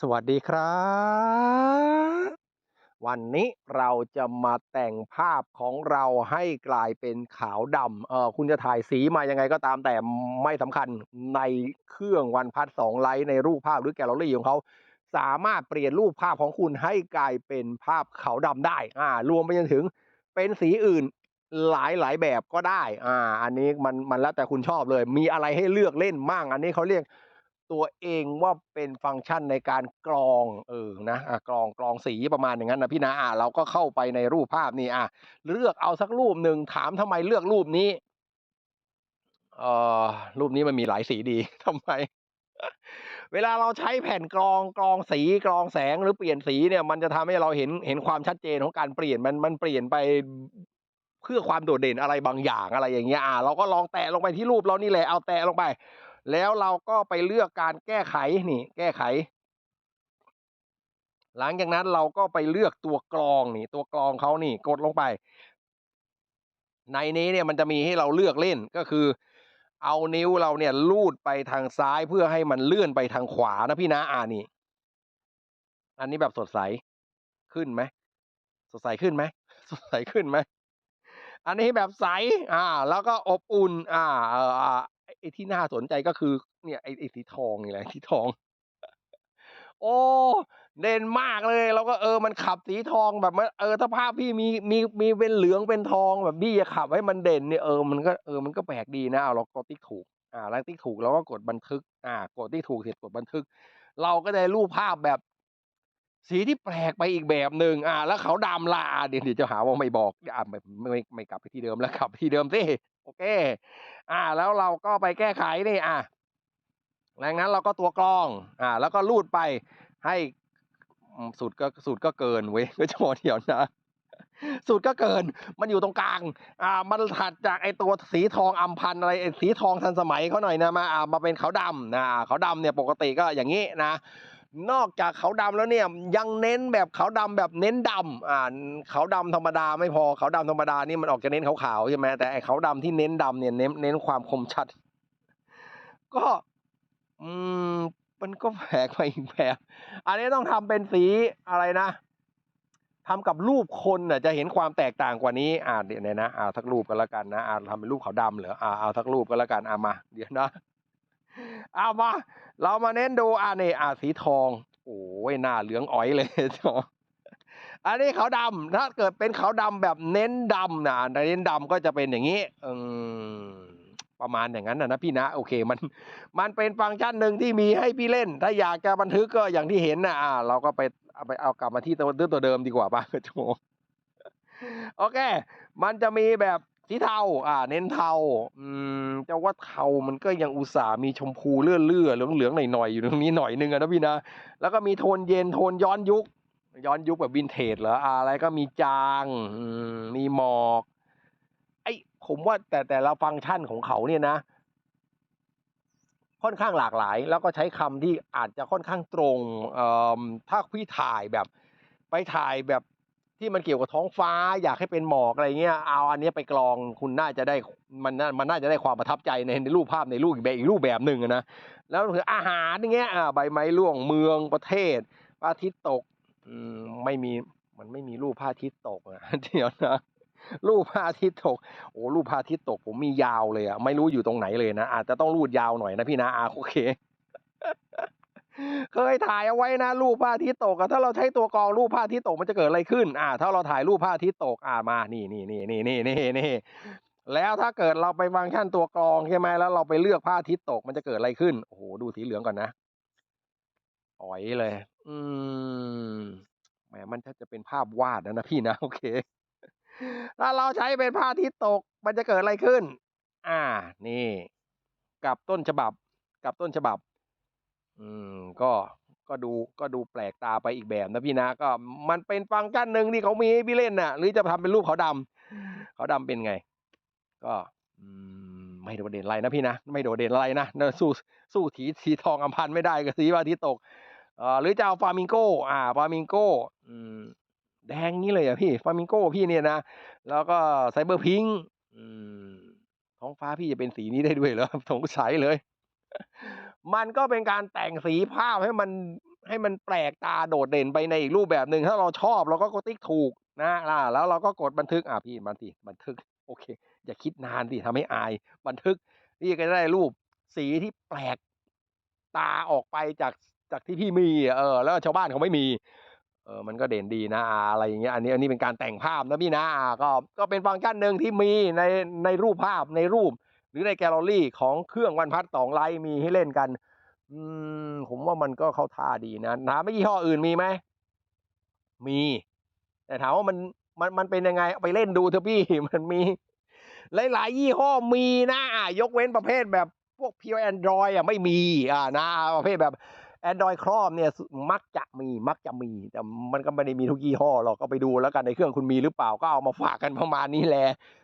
สวัสดีครับ วันนี้เราจะมาแต่งภาพของเราให้กลายเป็นขาวดำเออคุณจะถ่ายสีมายังไงก็ตามแต่ไม่สำคัญในเครื่องวันพัดสองไลท์ในรูปภาพหรือแกลเลอรี่ของเขา สามารถเปลี่ยนรูปภาพของคุณให้กลายเป็นภาพขาวดำได้อ่ารวมไปจนถึงเป็นสีอื่นหลายหลายแบบก็ได้อ่าอันนี้มันมันแล้วแต่คุณชอบเลย มีอะไรให้เลือกเล่นมั่งอันนี้เขาเรียก ตัวเองว่าเป็นฟังก์ชันในการกรองเออนะอะกรองกรองสีประมาณอย่างนั้นนะพี่นะอะเราก็เข้าไปในรูปภาพนี่อะเลือกเอาสักรูปหนึ่งถามทำไมเลือกรูปนี้เอ่อรูปนี้มันมีหลายสีดีทำไม เวลาเราใช้แผ่นกรองกรองสีกรองแสงหรือเปลี่ยนสีเนี่ย มันจะทำให้เราเห็นเห็นความชัดเจนของการเปลี่ยนมันมันเปลี่ยนไปเพื่อความโดดเด่นอะไรบางอย่างอะไรอย่างเงี้ยอะเราก็ลองแตะลงไปที่รูปเรานี่แหละเอาแตะลงไป แล้วเราก็ไปเลือกการแก้ไขนี่แก้ไข หลังจากนั้นเราก็ไปเลือกตัวกรองนี่ ตัวกรองเขานี่กดลงไป ในนี้เนี่ยมันจะมีให้เราเลือกเล่นก็คือ เอานิ้วเราเนี่ยลูดไปทางซ้ายเพื่อให้มันเลื่อนไปทางขวานะพี่นะอ่านี่ อันนี้แบบสดใสขึ้นไหมสดใสขึ้นไหมสดใสขึ้นไหมอันนี้แบบใส อ่า แล้วก็อบอุ่น อ่า เอออ่า ไอ้ที่น่าสนใจก็คือเนี่ยไอ้ไอ้สีทองนี่แหละสีทอง โอ้เด่นมากเลยเราก็เออมันขับสีทองแบบมันเออถ้าภาพพี่มีมีมีเป็นเหลืองเป็นทองแบบพี่จะขับให้มันเด่นเนี่ยเออมันก็เออมันก็แปลกดีนะเอาเรากดติ๊กถูกอ่าแล้วติ๊กถูกเราก็กดบันทึก อ่ากดติ๊กถูกเสร็จกดบันทึก เราก็ได้รูปภาพแบบ สีที่แปลกไปอีกแบบหนึ่งอ่า แล้วเขาดำลาเดี๋ยวเดี๋ยวจะหาว่าไม่บอกอ่าไม่ไม่ไม่กลับไปที่เดิมแล้วกลับที่เดิมสิ เค อ่า แล้วเราก็ไปแก้ไขนี่อะดังนั้นเราก็ตัวกรอง อ่า แล้วก็ลูดไปให้สูตรก็สูตรก็เกินเว้ยก็จะบอกเดี๋ยวนะสูตรก็เกิน มันอยู่ตรงกลาง อ่า มันถัดจากไอตัวสีทองอัมพันอะไรไอสีทองทันสมัยเขาหน่อยนะมา อ่า มาเป็นขาวดำนะขาวดำเนี่ยปกติก็อย่างนี้นะ นอกจากขาวดำแล้วเนี่ยยังเน้นแบบขาวดำแบบเน้นดำอ่าขาวดำธรรมดาไม่พอขาวดำธรรมดานี่มันออกจะเน้นขาวๆใช่ไหมแต่ไอ้ขาวดำที่เน้นดำเนี่ยเน้นเน้นความคมชัด ก็อืมมันก็แปลกไปอีกแบบอันนี้ต้องทำเป็นสีอะไรนะทำกับรูปคนน่ะจะเห็นความแตกต่างกว่านี้ อ่าเดี๋ยวนะอ่าสักรูปก็แล้วกันนะอ่าทำเป็นรูปขาวดำเหรออ่าเอาสักรูปก็แล้วกันอ่ามา เดี๋ยวนะ เอามา เรามาเน้นดูอ่านี่อ่าสีทอง โอ้ยหน้าเหลืองอ๋อยเลยทออันนี้ขาวดำถ้าเกิดเป็นขาวดำแบบเน้นดำนะเน้นดำก็จะเป็นอย่างนี้อืมประมาณอย่างนั้นนะนะพี่นะ โอเคมัน มันเป็นฟังก์ชันหนึ่งที่มีให้พี่เล่น ถ้าอยากจะบันทึกก็อย่างที่เห็นนะอ่า เราก็ไปเอาไปเอากลับมาที่ตัวตัวเดิมดีกว่าป่ะโจโอเค มันจะมีแบบ สีเทา อ่า เน้นเทา อืมจะว่าเทามันก็ยังอุตส่าห์มีชมพูเลื่อนเลื่อเหลืองเหลืองหน่อยๆอยู่ตรงนี้หน่อยนึงอะนะพี่นะ แล้วก็มีโทนเย็นโทนย้อนยุค ย้อนยุคแบบวินเทจเหรออะไรก็มีจางอืมมีหมอก ไอ้ผมว่าแต่แต่ละฟังก์ชันของเขาเนี่ยนะ ค่อนข้างหลากหลาย แล้วก็ใช้คำที่อาจจะค่อนข้างตรง เอ่อถ้าพี่ถ่ายแบบ ไปถ่ายแบบ ที่มันเกี่ยวกับท้องฟ้า อยากให้เป็นหมอกอะไรเงี้ยเอาอันนี้ไปกรองคุณน่าจะได้มันน่ามันน่าจะได้ความประทับใจในในรูปภาพในรูปอีกแบบอีกรูปแบบหนึ่งนะแล้วคืออาหารอย่างเงี้ยใบไม้ร่วงเมืองประเทศพระอาทิตย์ตกมไม่มีมันไม่มีรูปพระอาทิตย์ตกอะเดี๋ยวนะรูปพระอาทิตย์ตก โอ้รูปพระอาทิตย์ตกผมมียาวเลยอะไม่รู้อยู่ตรงไหนเลยนะอาจจะต้องรูดยาวหน่อยนะพี่นะอาโอเค เคยถ่ายเอาไว้นะรูปพระอาทิตย์ตกถ้าเราใช้ตัวกรองรูปพระอาทิตย์ตกมันจะเกิดอะไรขึ้น อ่า ถ้าเราถ่ายรูปพระอาทิตย์ตกอ่ามา นี่นี่นี่นี่นี่นี่นี่แล้วถ้าเกิดเราไปฟังก์ชันตัวกรองใช่ไหมแล้วเราไปเลือกพระอาทิตย์ตกมันจะเกิดอะไรขึ้นโอ้โหดูสีเหลืองก่อนนะอ๋อยเลย อืมแหมมันถ้าจะเป็นภาพวาดนะนะพี่นะโอเค ถ้าเราใช้เป็นพระอาทิตย์ตก มันจะเกิดอะไรขึ้น อ่า นี่ กับต้นฉบับ กับต้นฉบับ อืม ก็ ก็ดู ก็ดูแปลกตาไปอีกแบบนะพี่นะ ก็มันเป็นฟังก์ชันหนึ่งที่เขามีให้พี่เล่นน่ะ หรือจะทำเป็นรูปเขาวดำเขาวดำเป็นไง ก็อืมไม่โดดเด่นอะไรนะพี่นะ ไม่โดดเด่นอะไรนะ สู้สู้สีสีทองอำพันธ์ไม่ได้กับสีพระอาทิตย์ตกเอ่อหรือจะเอาฟามิงโกอ่าฟามิงโกอืมแดงนี้เลยอะพี่ฟามิงโกพี่เนี่ยนะ แล้วก็ไซเบอร์พิงค์อืมท้องฟ้าพี่จะเป็นสีนี้ได้ด้วยเหรอสงสัยเลย มันก็เป็นการแต่งสีภาพให้มันให้มันแปลกตาโดดเด่นไปในอีกรูปแบบหนึ่งถ้าเราชอบเราก็กดติ๊กถูกนะอ่าแล้วเราก็กดบันทึกอะพี่บันทีบันทึกโอเค อย่าคิดนานดิทำให้อาย บันทึกพี่ก็ได้รูปสีที่แปลกตาออกไปจากจากที่พี่มี เออ แล้วชาวบ้านเขาไม่มี เออ มันก็เด่นดีนะอะไรอย่างเงี้ย อันนี้อันนี้เป็นการแต่งภาพนะพี่นะก็ก็เป็นฟังก์ชันหนึ่งที่มีในในรูปภาพในรูป หรือในแกลเลอรี่ของเครื่องวันพัดสองไลท์มีให้เล่นกัน อืม ผมว่ามันก็เข้าท่าดีนะถามไม่ยี่ห้ออื่นมีไหมมี แต่ถามว่ามันมันมันเป็นยังไงไปเล่นดูเถอะพี่มันมี หลาย ๆ ยี่ห้อมีนะยกเว้นประเภทแบบพวก pure Android อะไม่มีอ่านะประเภทแบบ Android ครอบเนี่ยมักจะมีมักจะมี แต่มันก็ไม่ได้มีทุกยี่ห้อหรอกก็ไปดูแล้วกันในเครื่องคุณมีหรือเปล่าก็เอามาฝากกันประมาณนี้แหละ